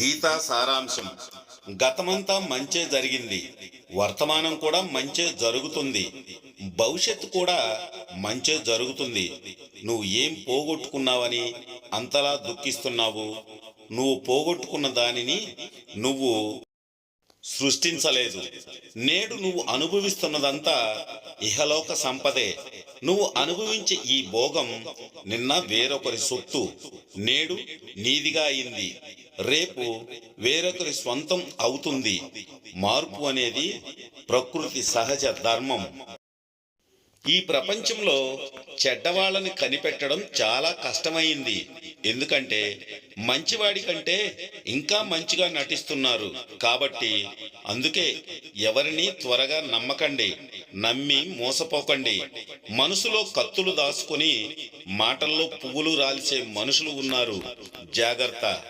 గీతా సారాంశం. గతమంతా మంచే జరిగింది. వర్తమానం కూడా మంచే జరుగుతుంది. భవిష్యత్తు కూడా మంచే జరుగుతుంది. నువ్వు ఏం పోగొట్టుకున్నావని అంతలా దుఃఖిస్తున్నావు? నువ్వు పోగొట్టుకున్న దానిని నువ్వు సృష్టించలేదు. నేడు నువ్వు అనుభవిస్తున్నదంతా ఇహలోక సంపదే. నువ్వు అనుభవించే ఈ భోగం నిన్న వేరొకరి సొత్తు. నేడు నీదిగా అయింది. రేపు వేరొకరి స్వంతం అవుతుంది. మార్పు అనేది ప్రకృతి సహజ ధర్మం. ఈ ప్రపంచంలో చెడ్డవాళ్ళని కనిపెట్టడం చాలా కష్టమైంది. ఎందుకంటే మంచివాడి కంటే ఇంకా మంచిగా నటిస్తున్నారు. కాబట్టి అందుకే ఎవరిని త్వరగా నమ్మకండి. నమ్మి మోసపోకండి. మనసులో కత్తులు దాచుకొని మాటల్లో పువ్వులు రాల్చే మనుషులు ఉన్నారు. జాగ్రత్త.